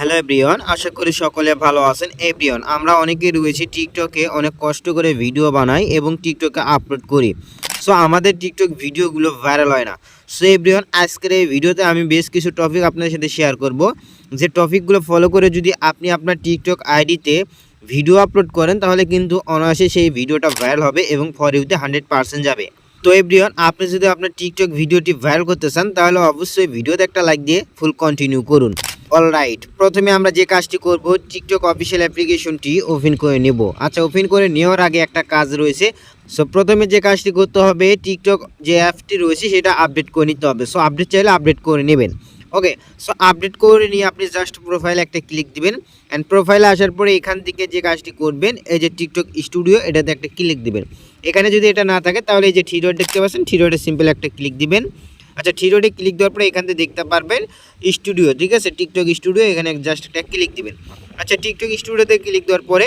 Hello everyone আশা করি সকলে ভালো আছেন। এভরিওয়ান আমরা অনেকেই রয়েছি টিকটকে অনেক কষ্ট করে ভিডিও বানাই এবং টিকটকে আপলোড করি। সো আমাদের টিকটক ভিডিওগুলো ভাইরাল হয় না। সো এভরিওয়ান আজকের এই ভিডিওতে আমি বেশ কিছু টপিক আপনাদের সাথে শেয়ার করব। যে টপিকগুলো ফলো করে যদি আপনি আপনার টিকটক আইডিতে ভিডিও আপলোড করেন, তাহলে কিন্তু অনায়াসে সেই ভিডিওটা ভাইরাল হবে এবং ফর ইউতে হান্ড্রেড পার্সেন্ট যাবে। তো এভরিওয়ান আপনি যদি আপনার টিকটক ভিডিওটি ভাইরাল করতে চান, তাহলে অবশ্যই ভিডিওতে একটা লাইক দিয়ে ফুল কন্টিনিউ করুন। অলরাইট প্রথমে আমরা যে কাজটি করব টিকটক অফিসিয়াল অ্যাপ্লিকেশনটি ওপেন করে নেব। আচ্ছা ওপেন করে নেওয়ার আগে একটা কাজ রয়েছে। সো প্রথমে যে কাজটি করতে হবে টিকটক যে অ্যাপটি রয়েছে, সেটা আপডেট করে নিতে হবে। সো আপডেট চাইলে আপডেট করে নেবেন। ওকে সো আপডেট করে নিয়ে আপনি জাস্ট প্রোফাইলে একটা ক্লিক দিবেন। অ্যান্ড প্রোফাইলে আসার পরে এখান থেকে যে কাজটি করবেন, এই যে টিকটক স্টুডিও এটাতে একটা ক্লিক দিবেন। এখানে যদি এটা না থাকে, তাহলে এই যে থ্রি ডট দেখতে পাচ্ছেন থ্রি ডটে সিম্পল একটা ক্লিক দিবেন। আচ্ছা থ্রি ডটে ক্লিক দেওয়ার পরে এখান থেকে দেখতে পারবেন স্টুডিও ঠিক আছে? টিকটক স্টুডিও এখানে জাস্ট একটা ক্লিক দিবেন। আচ্ছা টিকটক স্টুডিওতে ক্লিক দেওয়ার পরে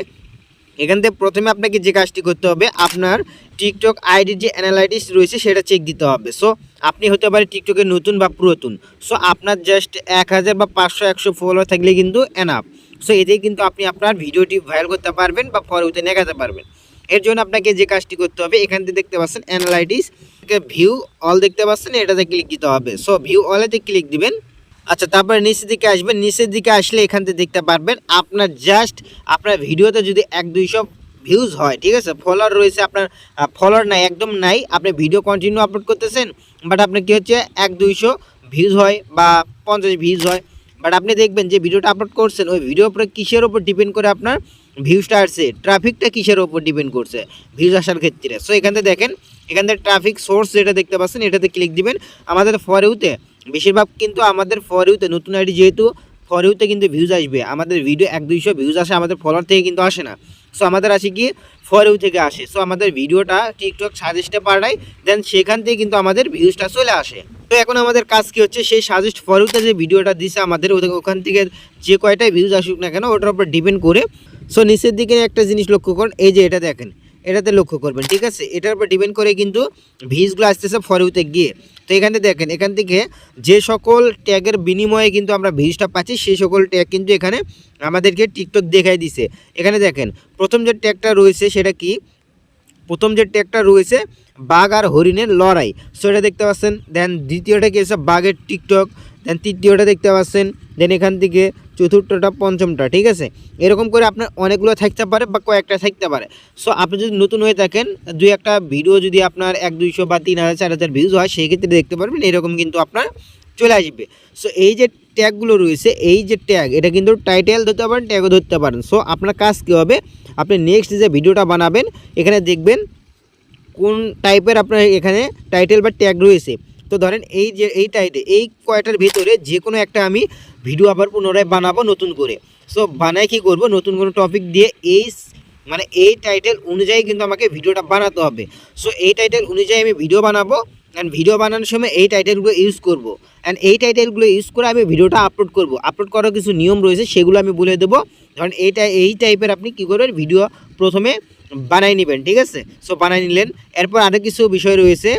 এখান থেকে প্রথমে আপনাকে যে কাজটি করতে হবে, আপনার টিকটক আইডির যে অ্যানালাইটিস রয়েছে সেটা চেক দিতে হবে। সো আপনি হতে পারে টিকটকে নতুন বা পুরাতন। সো আপনার জাস্ট এক হাজার বা পাঁচশো, একশো ফলোয়ার থাকলে কিন্তু এনাফ সো এতেই কিন্তু আপনি আপনার ভিডিওটি ভাইরাল করতে পারবেন বা পরবর্তী নেগাতে পারবেন। এর জন্য আপনাকে যে কাজটি করতে হবে, এখান থেকে দেখতে পাচ্ছেন অ্যানালাইটিস ভিউ অল দেখতে পাচ্ছেন, এটাতে ক্লিক দিতে হবে। সো ভিউ অলেতে ক্লিক দিবেন। আচ্ছা তারপরে নিচের দিকে আসবেন। নিচের দিকে আসলে এখান থেকে দেখতে পারবেন, আপনার জাস্ট আপনার ভিডিওতে যদি এক দুইশো ভিউজ হয়, ঠিক আছে? ফলোয়ার রয়েছে আপনার ফলোয়ার নাই, একদম নাই, আপনি ভিডিও কন্টিনিউ আপলোড করতেছেন বাট আপনার কী হচ্ছে, এক দুইশো ভিউজ হয় বা পঞ্চাশ ভিউজ হয় বাট আপনি দেখবেন যে ভিডিওটা আপলোড করছেন, ওই ভিডিওর উপরে কিসের উপর ডিপেন্ড করে আপনার ভিউজটা আসছে ট্রাফিকটা কিসের ওপর ডিপেন্ড করছে? ভিউজ আসার ক্ষেত্রে। সো এখান থেকে দেখেন, এখান থেকে ট্রাফিক সোর্স যেটা দেখতে পাচ্ছেন, এটাতে ক্লিক দিবেন। আমাদের ফরেউতে, বেশিরভাগ কিন্তু আমাদের ফরেউতে, নতুন আইডি যেহেতু, ফরেউতে কিন্তু ভিউজ আসবে। আমাদের ভিডিও এক দুইশো ভিউজ আসে, আমাদের ফলোয়ার থেকে কিন্তু আসে না। সো আমাদের আসে কি? ফরেউ থেকে আসে। সো আমাদের ভিডিওটা টিকটক সাজেস্টে পাঠায় দেন সেখান থেকে কিন্তু আমাদের ভিউজটা চলে আসে। তো এখন আমাদের কাজ কি হচ্ছে? সেই সাজেস্ট ফরেউতে যে ভিডিওটা দিছে আমাদের ওখান থেকে যে কয়টাই ভিউজ আসুক না কেন, ওটার উপর ডিপেন্ড করে। সো নিচের দিকে একটা জিনিস লক্ষ্য করুন এই যে এটা দেখেন, এটাতে লক্ষ্য করবেন, ঠিক আছে? এটার উপর ডিপেন্ড করে কিন্তু ভিউজগুলো আসতেছে ফরেউতে গিয়ে। তো এখানে দেখেন, এখান থেকে যে সকল ট্যাগের বিনিময়ে কিন্তু আমরা ভিউজটা পাচ্ছি, সেই সকল ট্যাগ কিন্তু এখানে আমাদেরকে টিকটক দেখাই দিছে। এখানে দেখেন, প্রথম যে ট্যাগটা রয়েছে সেটা কি? প্রথম যে ট্যাগটা রয়েছে, বাঘ আর হরিণের লড়াই। সো এটা দেখতে পাচ্ছেন, দেন দ্বিতীয়টা কি হচ্ছে, বাঘের টিকটক। দেন তৃতীয়টা দেখতে পাচ্ছেন, দেন এখান থেকে চতুর্থটা, পঞ্চমটা, ঠিক আছে? এরকম করে আপনার অনেকগুলো থাকতে পারে বা কয়েকটা থাকতে পারে। সো আপনি যদি নতুন হয়ে থাকেন, দুই একটা ভিডিও যদি আপনার এক, দুইশো বা তিন হাজার, চার হাজার ভিউজ হয়, সেই ক্ষেত্রে দেখতে পারবেন এরকম কিন্তু আপনার চলে আসবে। সো এই যে ট্যাগগুলো রয়েছে, এই যে ট্যাগ এটা কিন্তু টাইটেল ধরতে পারেন ট্যাগও ধরতে পারেন। সো আপনার কাজ কী হবে? আপনি নেক্সট যে ভিডিওটা বানাবেন, এখানে দেখবেন কোন টাইপের আপনার এখানে টাইটেল বা ট্যাগ রয়েছে। তো ধরেন এই যে, এই টাইটে এই কয়টার ভিতরে যে কোনো একটা আমি ভিডিও আবার পুনরায় বানাবো নতুন করে। সো বানায় কি করব? নতুন কোনো টপিক দিয়ে এই মানে এই টাইটেল অনুযায়ী কিন্তু আমাকে ভিডিওটা বানাতে হবে। সো এই টাইটেল অনুযায়ী আমি ভিডিও বানাবো অ্যান্ড ভিডিও বানানোর সময় এই টাইটেলগুলো ইউজ করব। অ্যান্ড এই টাইটেলগুলো ইউজ করে আমি ভিডিওটা আপলোড করব। আপলোড করার কিছু নিয়ম রয়েছে, সেগুলো আমি বলে দেবো। ধরেন এইটা এই টাইপের আপনি কী করবেন? ভিডিও প্রথমে বানাই নেবেন, ঠিক আছে? সো বানাই নিলেন। এরপর আরও কিছু বিষয় রয়েছে।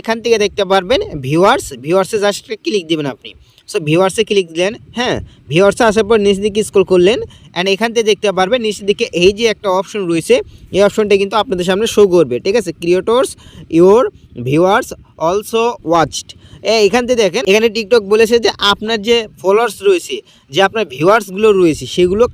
এখান থেকে দেখতে পারবেন ভিউয়ার্স ভিউয়ার্সে জাস্ট ক্লিক দিবেন আপনি। সো ভিউয়ার্সে ক্লিক দিলেন হ্যাঁ ভিউয়ার্সে আসার পর নিচ দিকে স্ক্রল করলেন অ্যান্ড এখান থেকে দেখতে পারবেন নিচের দিকে এই যে একটা অপশন রয়েছে, এই অপশনটা কিন্তু আপনাদের সামনে শো করবে, ঠিক আছে? Creators your viewers also watched এখান থেকে দেখেন, এখানে টিকটক বলেছে যে আপনার যে ফলোয়ার্স রয়েছে, যে আপনার ভিউয়ার্সগুলো রয়েছে, সেগুলো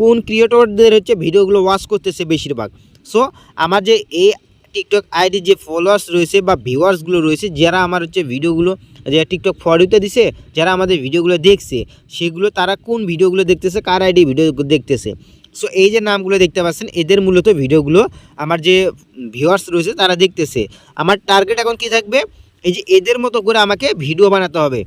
কোন ক্রিয়েটরদের হচ্ছে ভিডিওগুলো ওয়াচ করতেছে বেশিরভাগ। সো আমার যে এই টিকটক আইডি যে ফলোয়ার্স রয়েছে বা ভিউয়ার্সগুলো রয়েছে, যারা আমার হচ্ছে ভিডিওগুলো যে টিকটক ফরিতে দিছে, যারা আমাদের ভিডিওগুলো দেখছে, সেগুলো তারা কোন ভিডিওগুলো দেখতেছে, কার আইডি ভিডিও দেখতেছে? সো এই যে নামগুলো দেখতে পাচ্ছেন, এদের মূলত ভিডিওগুলো আমার যে ভিউয়ার্স রয়েছে, তারা দেখতেছে। আমার টার্গেট এখন কি থাকবে? এই যে এদের মতো করে আমাকে ভিডিও বানাতে হবে।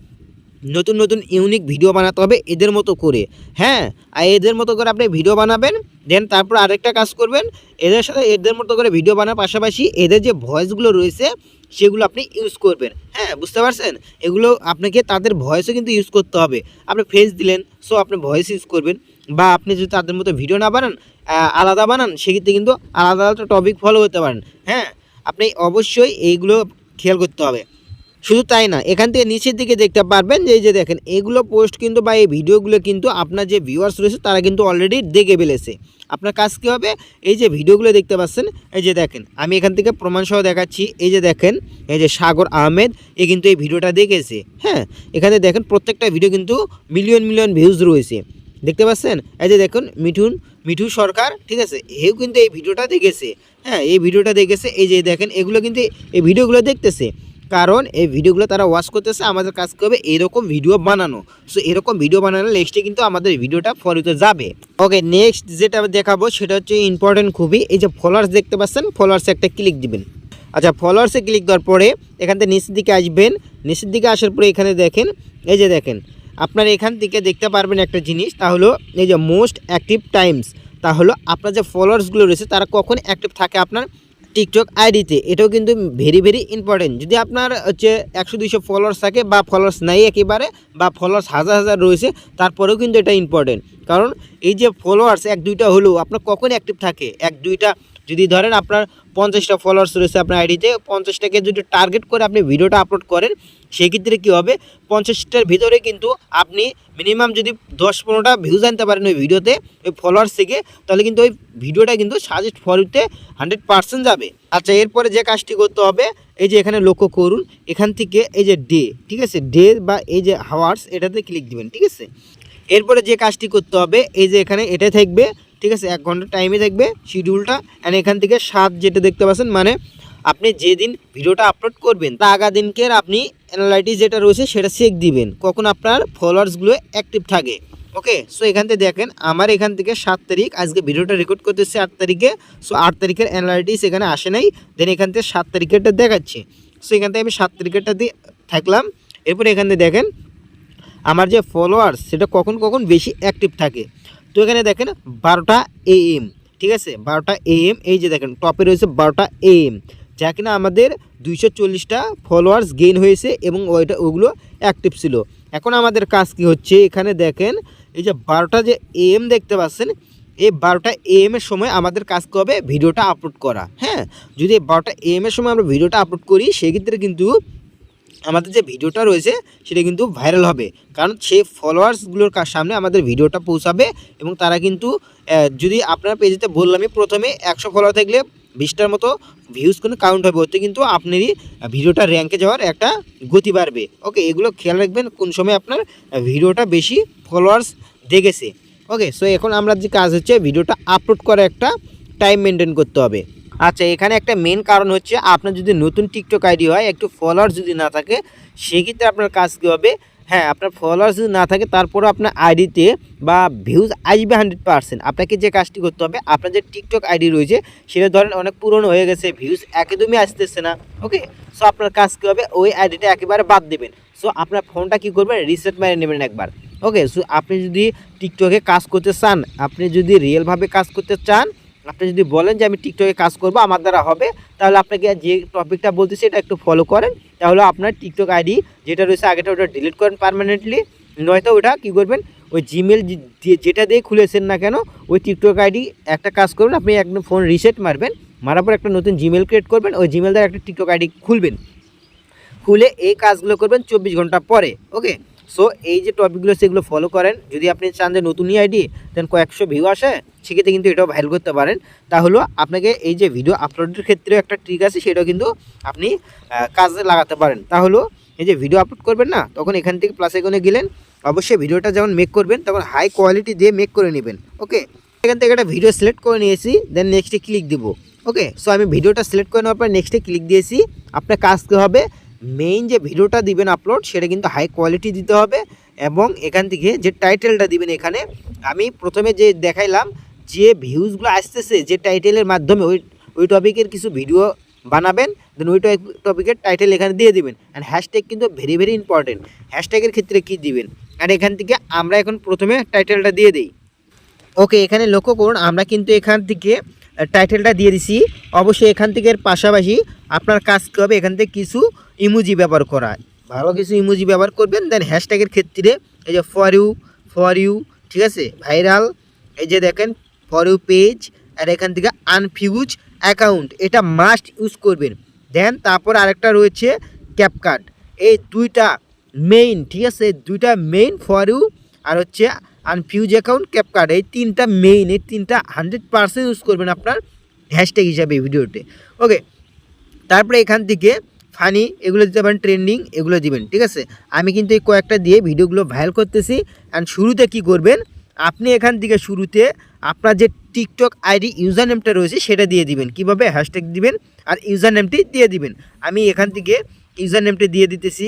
নতুন নতুন ইউনিক ভিডিও বানাতে হবে এদের মতো করে। হ্যাঁ আর এদের মতো করে আপনি ভিডিও বানাবেন দেন তারপর আরেকটা কাজ করবেন, এদের সাথে এদের মতো করে ভিডিও বানার পাশাপাশি এদের যে ভয়েসগুলো রয়েছে, সেগুলো আপনি ইউজ করবেন। হ্যাঁ বুঝতে পারছেন? এগুলো আপনাকে তাদের ভয়েসও কিন্তু ইউজ করতে হবে। আপনি ফেস দিলেন সো আপনি ভয়েস ইউজ করবেন। বা আপনি যদি তাদের মতো ভিডিও না বানান আলাদা বানান, সেক্ষেত্রে কিন্তু আলাদা আলাদা টপিক ফলো করতে পারেন। হ্যাঁ আপনি অবশ্যই এইগুলো খেয়াল করতে হবে। শুধু তাই না, এখান থেকে নিচের দিকে দেখতে পারবেন যে এই যে দেখেন, এগুলো পোস্ট কিন্তু বা এই ভিডিওগুলো কিন্তু আপনার যে ভিউয়ার্স রয়েছে তারা কিন্তু অলরেডি দেখে ফেলেছে। আপনার কাজ কী হবে? এই যে ভিডিওগুলো দেখতে পাচ্ছেন, এই যে দেখেন, আমি এখান থেকে প্রমাণ সহ দেখাচ্ছি, এই যে দেখেন, এই যে সাগর আহমেদ, এ কিন্তু এই ভিডিওটা দেখেছে হ্যাঁ? এখানে দেখেন প্রত্যেকটা ভিডিও কিন্তু মিলিয়ন মিলিয়ন ভিউজ রয়েছে। দেখতে পাচ্ছেন? এই যে দেখুন, মিঠুন, মিঠু সরকার, ঠিক আছে? এও কিন্তু এই ভিডিওটা দেখেছে হ্যাঁ? এই ভিডিওটা দেখেছে, এই যে দেখেন, এগুলো কিন্তু এই ভিডিওগুলো দেখতেছে। কারণ এই ভিডিওগুলো তারা ওয়াচ করতেছে, আমাদের কাজ করবে এরকম ভিডিও বানানো। সো এরকম ভিডিও বানানো নেক্সটে কিন্তু আমাদের ভিডিওটা ফরিতে যাবে। ওকে নেক্সট যেটা দেখাবো, সেটা হচ্ছে ইম্পর্টেন্ট খুবই, এই যে ফলোয়ার্স দেখতে পাচ্ছেন ফলোয়ার্সে একটা ক্লিক দিবেন। আচ্ছা ফলোয়ার্সে ক্লিক দেওয়ার পরে এখান থেকে নিচের দিকে আসবেন। নিচের দিকে আসার পরে এখানে দেখেন, এই যে দেখেন, আপনার এখান থেকে দেখতে পারবেন একটা জিনিস, তা হলো এই যে মোস্ট অ্যাক্টিভ টাইমস তা হলো আপনার যে ফলোয়ার্সগুলো রয়েছে, তারা কখন অ্যাক্টিভ থাকে আপনার? টিকটক আইডিতে এটাও কিন্তু ভেরি ভেরি ইম্পর্টেন্ট যদি আপনার হচ্ছে একশো, দুইশো ফলোয়ার্স থাকে বা ফলোয়ার্স নাই একেবারে বা ফলোয়ার্স হাজার হাজার রয়েছে, তারপরেও কিন্তু এটা ইম্পর্টেন্ট কারণ এই যে ফলোয়ার্স এক, দুইটা হলেও আপনার কখন অ্যাক্টিভ থাকে? এক, দুইটা যদি ধরেন আপনার পঞ্চাশটা ফলোয়ার্স রয়েছে আপনার আইডিতে পঞ্চাশটাকে যদি টার্গেট করে আপনি ভিডিওটা আপলোড করেন, সেক্ষেত্রে কী হবে? পঞ্চাশটার ভিতরে কিন্তু আপনি মিনিমাম যদি দশ পনেরোটা ভিউজ আনতে পারেন ওই ভিডিওতে, ওই ফলোয়ার্স থেকে, তাহলে কিন্তু ওই ভিডিওটা কিন্তু সাজেস্ট ফরতে হান্ড্রেড পার্সেন্ট যাবে। আচ্ছা এরপরে যে কাজটি করতে হবে, এই যে এখানে লক্ষ্য করুন, এখান থেকে এই যে ডে ঠিক আছে? ডে বা এই যে হাওয়ার্স এটাতে ক্লিক দিবেন, ঠিক আছে? এরপরে যে কাজটি করতে হবে, এই যে এখানে এটা থাকবে ঠিক আছে, এক ঘণ্টা টাইমে থাকবে শিডিউলটা অ্যান্ড এখান থেকে সাত যেটা দেখতে পাচ্ছেন মানে আপনি যেদিন ভিডিওটা আপলোড করবেন, তা আগা দিনকের আপনি অ্যানালাইটিস যেটা রয়েছে সেটা চেক দিবেন, কখন আপনার ফলোয়ার্সগুলো অ্যাক্টিভ থাকে। ওকে সো এখান থেকে দেখেন, আমার এখান থেকে সাত তারিখ, আজকে ভিডিওটা রেকর্ড করতেছে আট তারিখে সো আট তারিখের অ্যানালাইটিস এখানে আসে নাই দেন এখান থেকে সাত তারিখেরটা দেখাচ্ছে। সো এখান থেকে আমি সাত তারিখেরটা দিয়ে থাকলাম, এরপরে এখান থেকে দেখেন, আমার যে ফলোয়ার্স সেটা কখন কখন বেশি অ্যাক্টিভ থাকে। তো এখানে দেখেন বারোটা এএম ঠিক আছে? বারোটা এএম এই যে দেখেন, টপে রয়েছে বারোটা এএম যা কিনা আমাদের দুইশো চল্লিশটা ফলোয়ার্স গেইন হয়েছে এবং ওইটা, ওগুলো অ্যাক্টিভ ছিল। এখন আমাদের কাজ কি হচ্ছে? এখানে দেখেন, এই যে বারোটা যে এএম দেখতে পাচ্ছেন, এই বারোটা এএম এর সময় আমাদের কাজ হবে? ভিডিওটা আপলোড করা হ্যাঁ? যদি বারোটা এএম এর সময় আমরা ভিডিওটা আপলোড করি, সেক্ষেত্রে কিন্তু আমাদের যে ভিডিওটা রয়েছে, সেটা কিন্তু ভাইরাল হবে। কারণ সেই ফলোয়ার্সগুলোর সামনে আমাদের ভিডিওটা পৌঁছাবে এবং তারা কিন্তু যদি আপনার পেজেতে বললামই প্রথমে একশো ফলোয়ার থাকলে বিশটার মতো ভিউজ কোনো কাউন্ট হবে। ওতে কিন্তু আপনারই ভিডিওটা র্যাঙ্কে যাওয়ার একটা গতি বাড়বে। ওকে এগুলো খেয়াল রাখবেন কোন সময় আপনার ভিডিওটা বেশি ফলোয়ার্স দেখেছে। ওকে সো এখন আমরা যে কাজ হচ্ছে ভিডিওটা আপলোড করা একটা টাইম মেনটেন করতে হবে। আচ্ছা এখানে একটা মেন কারণ হচ্ছে আপনার যদি নতুন টিকটক আইডি হয়, একটু ফলোয়ার যদি না থাকে, সেক্ষেত্রে আপনার কাজ কী হবে? হ্যাঁ আপনার ফলোয়ার যদি না থাকে, তারপরেও আপনার আইডিতে বা ভিউজ আসবে হান্ড্রেড পার্সেন্ট আপনাকে যে কাজটি করতে হবে, আপনার যে টিকটক আইডি রয়েছে, সেটা ধরেন অনেক পুরনো হয়ে গেছে ভিউজ একদমই আসতেছে না ওকে সো আপনার কাজ কী হবে? ওই আইডিটা একেবারে বাদ দেবেন। সো আপনার ফোনটা কী করবেন? রিসেট মেরে নেবেন একবার ওকে সো আপনি যদি টিকটকে কাজ করতে চান, আপনি যদি রিয়েলভাবে কাজ করতে চান আপনি যদি বলেন যে আমি টিকটকে কাজ করব, আমার দ্বারা হবে, তাহলে আপনাকে যে টপিকটা বলতেছি এটা একটু ফলো করেন। তাহলে আপনার টিকটক আইডি যেটা রয়েছে, আগেটা ওটা ডিলিট করেন পারমানেন্টলি নয়তো ওটা কী করবেন, ওই জিমেল যেটা দিয়ে খুলেছেন না কেন, ওই টিকটক আইডি একটা কাজ করবেন, আপনি একদম ফোন রিসেট মারবেন, মারার পর একটা নতুন জিমেল ক্রিয়েট করবেন, ওই জিমেল দ্বারা একটা টিকটক আইডি খুলবেন। খুলে এই কাজগুলো করবেন চব্বিশ ঘণ্টা পরে ওকে সো এই যে টপিকগুলো সেগুলো ফলো করেন। যদি আপনি চান যে নতুনই আইডি দেন কয়েকশো ভিউ আসে সেক্ষেত্রে কিন্তু এটাও ভাইরাল করতে পারেন। তাহলে আপনাকে এই যে ভিডিও আপলোডের ক্ষেত্রেও একটা ট্রিক আছে, সেটাও কিন্তু আপনি কাজে লাগাতে পারেন। তাহলে এই যে ভিডিও আপলোড করবেন না, তখন এখান থেকে প্লাস এখানে গেলেন, অবশ্যই ভিডিওটা যেমন মেক করবেন, তখন হাই কোয়ালিটি দিয়ে মেক করে নেবেন ওকে এখান থেকে একটা ভিডিও সিলেক্ট করে নিয়েছি দেন নেক্সটে ক্লিক দিব ওকে সো আমি ভিডিওটা সিলেক্ট করে নেওয়ার পর নেক্সটে ক্লিক দিয়েছি, আপনার কাজ কী হবে? মেইন যে ভিডিওটা দিবেন আপলোড সেটা কিন্তু হাই কোয়ালিটি দিতে হবে, এবং এখান থেকে যে টাইটেলটা দিবেন এখানে, আমি প্রথমে যে দেখাইলাম যে ভিউজগুলো আসতেছে যে টাইটেলের মাধ্যমে ওই ওই টপিকের কিছু ভিডিও বানাবেন দেন ওই টপিকের টাইটেল এখানে দিয়ে দিবেন। অ্যান্ড হ্যাশট্যাগ কিন্তু ভেরি ভেরি ইম্পর্টেন্ট হ্যাশট্যাগের ক্ষেত্রে কী দিবেন? আর এখান থেকে আমরা এখন প্রথমে টাইটেলটা দিয়ে দিই। ওকে এখানে লক্ষ্য করুন, আমরা কিন্তু এখান থেকে টাইটেলটা দিয়ে দিছি। অবশ্যই এখান থেকে পাশাপাশি আপনার কাজ কী হবে? এখান থেকে কিছু ইমোজি ব্যবহার করা। ভালো কিছু ইমোজি ব্যবহার করবেন দেন হ্যাশট্যাগের ক্ষেত্রে এই যে ফর ইউ ফর ইউ ঠিক আছে? ভাইরাল এই যে দেখেন ফর ইউ পেজ আর এখান থেকে আনফিউজ অ্যাকাউন্ট এটা মাস্ট ইউজ করবেন। দেন তারপর আরেকটা রয়েছে ক্যাপকাট এই দুইটা মেইন ঠিক আছে? দুইটা মেইন ফর ইউ আর হচ্ছে আনফিউজ অ্যাকাউন্ট ক্যাপকার্ড এই তিনটা মেইন এই তিনটা হান্ড্রেড পার্সেন্ট ইউজ করবেন আপনার হ্যাশট্যাগ হিসাবে ভিডিওতে ওকে তারপরে এখান থেকে ফানি এগুলো দিতে পারেন ট্রেন্ডিং এগুলো দিবেন, ঠিক আছে? আমি কিন্তু এই কয়েকটা দিয়ে ভিডিওগুলো ভাইরাল করতেছি। অ্যান্ড শুরুতে কি করবেন? আপনি এখান থেকে শুরুতে আপনার যে টিকটক আইডি ইউজার নেমটা রয়েছে সেটা দিয়ে দিবেন। কীভাবে? হ্যাশট্যাগ দিবেন আর ইউজার নেমটি দিয়ে দিবেন। আমি এখান থেকে ইউজার নেমটি দিয়ে দিতেছি।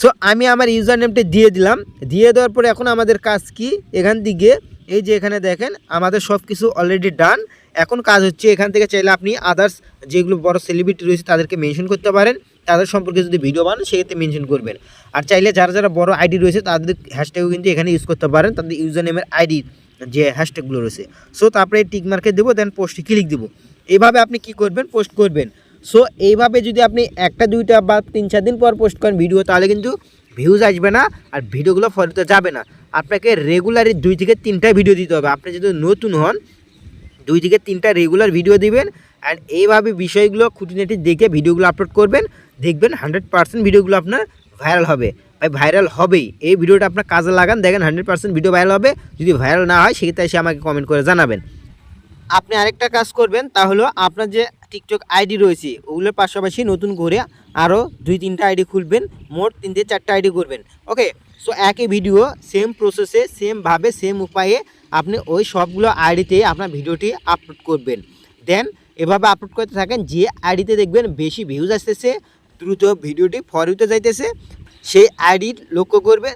সো আমি আমার ইউজার নেমটি দিয়ে দিলাম। দিয়ে দেওয়ার পরে এখন আমাদের কাজ কি? এখান থেকে এই যে এখানে দেখেন, আমাদের সব কিছু অলরেডি ডান এখন কাজ হচ্ছে এখান থেকে চাইলে আপনি আদার্স যেগুলো বড় সেলিব্রিটি রয়েছে তাদেরকে মেনশন করতে পারেন। তাদের সম্পর্কে যদি ভিডিও বানান, সেক্ষেত্রে মেনশন করবেন। আর চাইলে যারা যারা বড় আইডি রয়েছে, তাদের হ্যাশট্যাগও কিন্তু এখানে ইউজ করতে পারেন। তাদের ইউজার নেমের আইডি যে হ্যাশট্যাগুলো রয়েছে। সো তারপরে টিক মার্কে দেবো দেন পোস্টে ক্লিক দেবো। এইভাবে আপনি কি করবেন? পোস্ট করবেন। সো এইভাবে যদি আপনি একটা, দুইটা বা তিন, চার দিন পর পোস্ট করেন ভিডিও তাহলে কিন্তু ভিউজ আসবে না আর ভিডিওগুলো ফলোতে যাবে না। আপনাকে রেগুলারই দুই থেকে তিনটা ভিডিও দিতে হবে। আপনি যদি নতুন হন দুই থেকে তিনটা রেগুলার ভিডিও দিবেন অ্যান্ড এইভাবে বিষয়গুলো খুঁটিনাটি দেখে ভিডিওগুলো আপলোড করবেন, দেখবেন হান্ড্রেড পার্সেন্ট ভিডিওগুলো আপনার ভাইরাল হবে। ভাই ভাইরাল হবেই। এই ভিডিওটা আপনার কাজে লাগান, দেখেন হান্ড্রেড পার্সেন্ট ভিডিও ভাইরাল হবে। যদি ভাইরাল না হয়, সেক্ষেত্রে এসে আমাকে কমেন্ট করে জানাবেন। আপনি আরেকটা কাজ করবেন, তা হলো আপনার যে টিকটক আইডি রয়েছে, ওগুলোর পাশাপাশি নতুন করে আরও দুই তিনটা আইডি খুলবেন, মোট তিন থেকে চারটা আইডি করবেন। ওকে সো একই ভিডিও সেম প্রসেসে সেমভাবে সেম উপায়ে আপনি ওই সবগুলো আইডিতে আপনার ভিডিওটি আপলোড করবেন। দেন এভাবে আপলোড করতে থাকেন, যে আইডিতে দেখবেন বেশি ভিউজ আসতেছে, দ্রুত ভিডিওটি ফরিতে যাইতেছে, সেই আইডি লক্ষ্য করবেন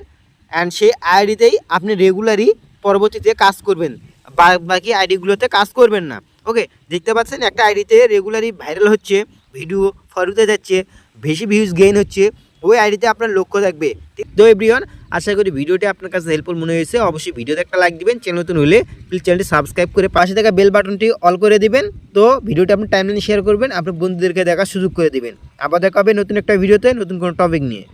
অ্যান্ড সেই আইডিতেই আপনি রেগুলারই পরবর্তীতে কাজ করবেন। বাকি আইডিগুলোতে কাজ করবেন না। ওকে দেখতে পাচ্ছেন একটা আইডিতে রেগুলারই ভাইরাল হচ্ছে ভিডিও ফরুতে যাচ্ছে, বেশি ভিউজ গেইন হচ্ছে, ওই আইডিতে আপনার লক্ষ্য থাকবে। তো এভরিওয়ান আশা করি ভিডিওটি আপনার কাছে হেল্পফুল মনে হয়েছে। অবশ্যই ভিডিওতে একটা লাইক দিবেন। চ্যানেল নতুন হলে প্লিজ চ্যানেলটি সাবস্ক্রাইব করে পাশে থাকা বেল বাটনটি অল করে দিবেন। তো ভিডিওটি আপনি টাইমলাইনে শেয়ার করবেন। আপনার বন্ধুদেরকে দেখার সুযোগ করে দিবেন। আবার দেখা হবে নতুন একটা ভিডিওতে, নতুন কোনো টপিক নিয়ে।